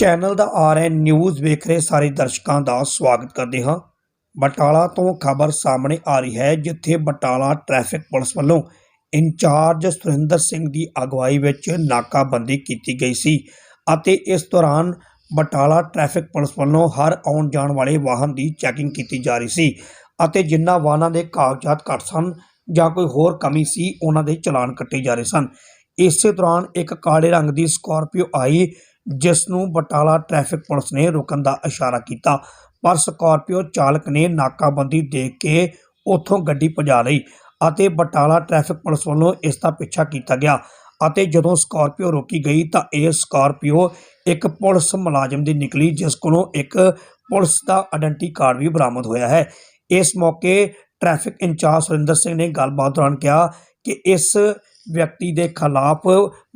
Channel ਦਾ RN news ਵੇਖ ਰਹੇ ਸਾਰੇ ਦਰਸ਼ਕਾਂ ਦਾ ਸਵਾਗਤ ਕਰਦੇ ਹਾਂ। ਬਟਾਲਾ ਤੋਂ ਖਬਰ ਸਾਹਮਣੇ ਆ ਰਹੀ ਹੈ, ਜਿੱਥੇ ਬਟਾਲਾ ਟ੍ਰੈਫਿਕ ਪੁਲਿਸ ਵੱਲੋਂ ਇੰਚਾਰਜ ਸੁਰਿੰਦਰ ਸਿੰਘ ਦੀ ਅਗਵਾਈ ਵਿੱਚ ਨਾਕਾਬੰਦੀ ਕੀਤੀ ਗਈ ਸੀ ਅਤੇ ਇਸ ਦੌਰਾਨ ਬਟਾਲਾ ਟ੍ਰੈਫਿਕ ਪੁਲਿਸ ਵੱਲੋਂ ਹਰ ਆਉਣ ਜਾਣ ਵਾਲੇ ਵਾਹਨ ਦੀ ਚੈਕਿੰਗ ਕੀਤੀ ਜਾ ਰਹੀ ਸੀ ਅਤੇ ਜਿਨ੍ਹਾਂ ਵਾਹਨਾਂ ਦੇ ਕਾਗਜ਼ਾਤ ਘੱਟ ਸਨ ਜਾਂ ਕੋਈ ਹੋਰ ਕਮੀ ਸੀ, ਉਹਨਾਂ ਦੇ ਚਲਾਨ ਕੱਟੇ ਜਾ ਰਹੇ ਸਨ। ਇਸੇ ਦੌਰਾਨ ਇੱਕ ਕਾਲੇ ਰੰਗ ਦੀ ਸਕਾਰਪੀਓ ਆਈ ਜਿਸ ਨੂੰ ਬਟਾਲਾ ਟ੍ਰੈਫਿਕ ਪੁਲਿਸ ਨੇ ਰੁਕਣ ਦਾ ਇਸ਼ਾਰਾ ਕੀਤਾ। ਪਰ ਸਕਾਰਪੀਓ ਚਾਲਕ ਨੇ ਨਾਕਾਬੰਦੀ ਦੇਖ ਕੇ ਉੱਥੋਂ ਗੱਡੀ ਭਜਾ ਲਈ ਅਤੇ ਬਟਾਲਾ ਟ੍ਰੈਫਿਕ ਪੁਲਿਸ ਵੱਲੋਂ ਇਸ ਦਾ ਪਿੱਛਾ ਕੀਤਾ ਗਿਆ ਅਤੇ ਜਦੋਂ ਸਕਾਰਪੀਓ ਰੋਕੀ ਗਈ ਤਾਂ ਇਹ ਸਕਾਰਪੀਓ ਇੱਕ ਪੁਲਿਸ ਮੁਲਾਜ਼ਮ ਦੀ ਨਿਕਲੀ ਜਿਸ ਕੋਲੋਂ ਇੱਕ ਪੁਲਿਸ ਦਾ ਆਇਡੈਂਟੀ ਕਾਰਡ ਵੀ ਬਰਾਮਦ ਹੋਇਆ ਹੈ। ਇਸ ਮੌਕੇ ਟ੍ਰੈਫਿਕ ਇੰਚਾਰਜ ਸੁਰਿੰਦਰ ਸਿੰਘ ਨੇ ਗੱਲਬਾਤ ਦੌਰਾਨ ਕਿਹਾ ਕਿ ਇਸ ਵਿਅਕਤੀ ਦੇ ਖਿਲਾਫ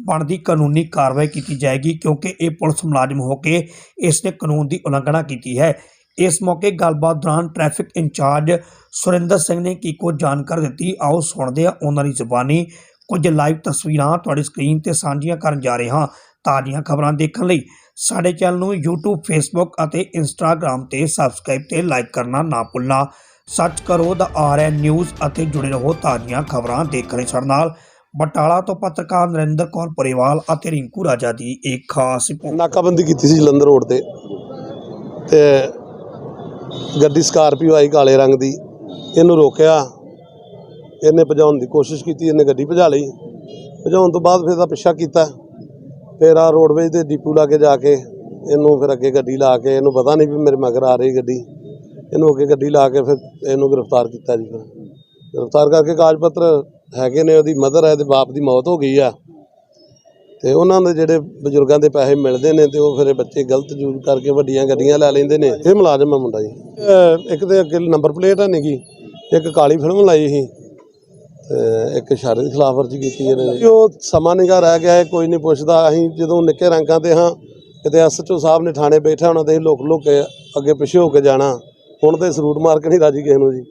ਬਣਦੀ ਕਾਨੂੰਨੀ ਕਾਰਵਾਈ ਕੀਤੀ ਜਾਏਗੀ ਕਿਉਂਕਿ ਇਹ ਪੁਲਿਸ ਮੁਲਾਜ਼ਮ ਹੋ ਕੇ ਇਸ ਨੇ ਕਾਨੂੰਨ ਦੀ ਉਲੰਘਣਾ ਕੀਤੀ ਹੈ। ਇਸ ਮੌਕੇ ਗੱਲਬਾਤ ਦੌਰਾਨ ਟ੍ਰੈਫਿਕ ਇੰਚਾਰਜ ਸੁਰਿੰਦਰ ਸਿੰਘ ਨੇ ਕੀ ਕੁਝ ਜਾਣਕਾਰੀ ਦਿੱਤੀ, ਆਓ ਸੁਣਦੇ ਹਾਂ ਉਹਨਾਂ ਦੀ ਜ਼ੁਬਾਨੀ। ਕੁਝ ਲਾਈਵ ਤਸਵੀਰਾਂ ਤੁਹਾਡੀ ਸਕਰੀਨ ਤੇ ਸਾਂਝੀਆਂ ਕਰਨ ਜਾ ਰਹੇ ਹਾਂ ਤਾਜ਼ੀਆਂ ਖਬਰਾਂ ਦੇਖਣ ਲਈ। ਸਾਡੇ ਚੈਨਲ ਨੂੰ YouTube, Facebook ਅਤੇ Instagram ਤੇ ਸਬਸਕ੍ਰਾਈਬ ਤੇ ਲਾਈਕ ਕਰਨਾ ਨਾ ਭੁੱਲਣਾ। ਸੱਚ ਕਰੋ ਦਾ ਆਰਐਨ ਨਿਊਜ਼ ਅਤੇ ਜੁੜੇ ਰਹੋ ਤਾਜ਼ੀਆਂ ਖਬਰਾਂ ਦੇਖ ਰਹੇ ਸਾਡੇ ਨਾਲ ਬਟਾਲਾ ਤੋਂ ਪੱਤਰਕਾਰ ਨਰਿੰਦਰ ਕੌਰ ਪਰਿਵਾਲ ਅਤੇ ਰਿੰਕੂ ਰਾਜਾ ਦੀ ਇੱਕ ਖਾਸ ਰਿਪੋਰਟ। ਨਾਕਾਬੰਦੀ ਕੀਤੀ ਸੀ ਜਲੰਧਰ ਰੋਡ ਤੇ ਤੇ ਗੱਡੀ ਸਕਾਰਪੀਓ ਆਈ ਕਾਲੇ ਰੰਗ ਦੀ, ਇਹਨੂੰ ਰੋਕਿਆ, ਇਹਨੇ ਭਜਾਉਣ ਦੀ ਕੋਸ਼ਿਸ਼ ਕੀਤੀ, ਇਹਨੇ ਗੱਡੀ ਭਜਾ ਲਈ। ਭਜਾਉਣ ਤੋਂ ਬਾਅਦ ਫਿਰ ਦਾ ਪਿੱਛਾ ਕੀਤਾ। ਫਿਰ ਆ ਰੋਡਵੇਜ ਦੇ ਡੀਪੂ ਲਾ ਕੇ ਜਾ ਕੇ ਇਹਨੂੰ ਫਿਰ ਅੱਗੇ ਗੱਡੀ ਲਾ ਕੇ ਇਹਨੂੰ ਪਤਾ ਨਹੀਂ ਵੀ ਮੇਰੇ ਮਗਰ ਆ ਰਹੀ ਗੱਡੀ। ਇਹਨੂੰ ਅੱਗੇ ਗੱਡੀ ਲਾ ਕੇ ਫਿਰ ਇਹਨੂੰ ਗ੍ਰਿਫਤਾਰ ਕੀਤਾ ਜੀ ਫਿਰ। ਗ੍ਰਿਫਤਾਰ ਕਰਕੇ ਕਾਗਜ਼ ਪੱਤਰ ਹੈਗੇ ਨੇ, ਉਹਦੀ ਮਦਰ ਹੈ ਤੇ ਬਾਪ ਦੀ ਮੌਤ ਹੋ ਗਈ ਆ। ਤੇ ਉਹਨਾਂ ਦੇ ਜਿਹੜੇ ਬਜ਼ੁਰਗਾਂ ਦੇ ਪੈਸੇ ਮਿਲਦੇ ਨੇ ਤੇ ਉਹ ਫਿਰ ਬੱਚੇ ਗਲਤ ਯੂਜ਼ ਕਰਕੇ ਵੱਡੀਆਂ ਗੱਡੀਆਂ ਲੈ ਲੈਂਦੇ ਨੇ। ਇਹ ਮੁਲਾਜ਼ਮ ਆ ਮੁੰਡਾ ਜੀ। ਇੱਕ ਤੇ ਅੱਗੇ ਨੰਬਰ ਪਲੇਟ ਹੈ ਨਹੀਂਗੀ ਇੱਕ ਕਾਲੀ ਫਿਲਮ ਲਾਈ ਸੀ। ਤੇ ਇੱਕ ਇਸ਼ਾਰੇ ਦੀ ਖਿਲਾਫਵਰਜੀ ਕੀਤੀ ਇਹਨਾਂ ਨੇ। ਉਹ ਸਮਾਂ ਨਿਗਾ ਰਹਿ ਗਿਆ ਹੈ ਕੋਈ ਨਹੀਂ ਪੁੱਛਦਾ। ਅਸੀਂ ਜਦੋਂ ਨਿੱਕੇ ਰੰਗਾਂ ਤੇ ਹਾਂ, ਕਿਤੇ ਐਸਐਚਓ ਸਾਹਿਬ ਨੇ ਥਾਣੇ ਬੈਠਾ ਹੋਣਾ ਤੇ ਲੋਕ ਲੋਕ ਕੇ ਅੱਗੇ ਪਿੱਛੇ ਹੋ ਕੇ ਜਾਣਾ। ਹੁਣ ਤੇ ਸਰੂਟ ਮਾਰ ਕੇ ਨਹੀਂ ਰਾਜੀ ਕਿਸੇ ਨੂੰ ਜੀ।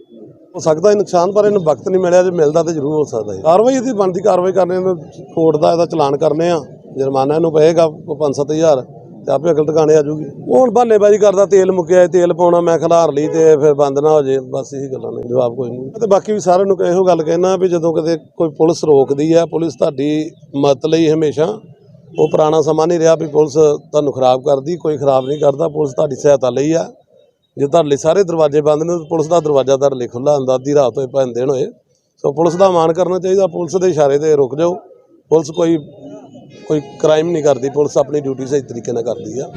ਹੋ ਸਕਦਾ ਇਹ ਨੁਕਸਾਨ, ਪਰ ਇਹਨੂੰ ਵਕਤ ਨਹੀਂ ਮਿਲਿਆ, ਜੇ ਮਿਲਦਾ ਤੇ ਜ਼ਰੂਰ ਹੋ ਸਕਦਾ ਹੈ ਕਾਰਵਾਈ ਇਹਦੀ ਬਣਦੀ, ਕਾਰਵਾਈ ਕਰਨੇ ਨੂੰ ਕੋਰਟ ਦਾ ਇਹਦਾ ਚਲਾਨ ਕਰਨੇ ਆ। ਜੁਰਮਾਨਾ ਇਹਨੂੰ ਪਏਗਾ 5-7000 ਤੇ ਆਪੇ ਅਕਲ ਟਿਕਾਣੇ ਆ ਜੂਗੀ ਉਹ ਹੁਣ ਬਹਾਨੇਬਾਜ਼ੀ ਕਰਦਾ, ਤੇਲ ਮੁੱਕਿਆ ਤੇਲ ਪਾਉਣਾ, ਮੈਂ ਖਿਲਾਰ ਲਈ ਤੇ ਫਿਰ ਬੰਦ ਨਾ ਹੋ ਜੇ, ਬਸ ਇਹੀ ਗੱਲਾਂ ਨੇ, ਜਵਾਬ ਕੋਈ ਨਹੀਂ। ਤੇ ਬਾਕੀ ਵੀ ਸਾਰਿਆਂ ਨੂੰ ਇਹੋ ਗੱਲ ਕਹਿਣਾ ਵੀ ਜਦੋਂ ਕਿਤੇ ਕੋਈ ਪੁਲਿਸ ਰੋਕਦੀ ਆ, ਪੁਲਿਸ ਤੁਹਾਡੀ ਮਦਦ ਲਈ ਹਮੇਸ਼ਾ, ਉਹ ਪੁਰਾਣਾ ਸਮਾਂ ਨਹੀਂ ਰਿਹਾ ਵੀ ਪੁਲਿਸ ਤੁਹਾਨੂੰ ਖਰਾਬ ਕਰਦੀ, ਕੋਈ ਖਰਾਬ ਨਹੀਂ ਕਰਦਾ, ਪੁਲਿਸ ਤੁਹਾਡੀ ਸਹਾਇਤਾ ਲਈ ਆ। ਜੇ ਤੁਹਾਡੇ ਸਾਰੇ ਦਰਵਾਜ਼ੇ ਬੰਦ ਨੇ, ਤਾਂ ਪੁਲਿਸ ਦਾ ਦਰਵਾਜ਼ਾ ਤੁਹਾਡੇ ਲਈ ਖੁੱਲਾ ਹੁੰਦਾ ਅੱਧੀ ਰਾਤ ਹੋਏ ਭੈਣ ਦਿਨ ਹੋਏ। ਸੋ ਪੁਲਿਸ ਦਾ ਮਾਣ ਕਰਨਾ ਚਾਹੀਦਾ, ਪੁਲਿਸ ਦੇ ਇਸ਼ਾਰੇ ਤੇ ਰੁਕ ਜਾਓ। ਪੁਲਿਸ ਕੋਈ ਕੋਈ ਕ੍ਰਾਈਮ ਨਹੀਂ ਕਰਦੀ, ਪੁਲਿਸ ਆਪਣੀ ਡਿਊਟੀ ਸਹੀ ਤਰੀਕੇ ਨਾਲ ਕਰਦੀ ਆ।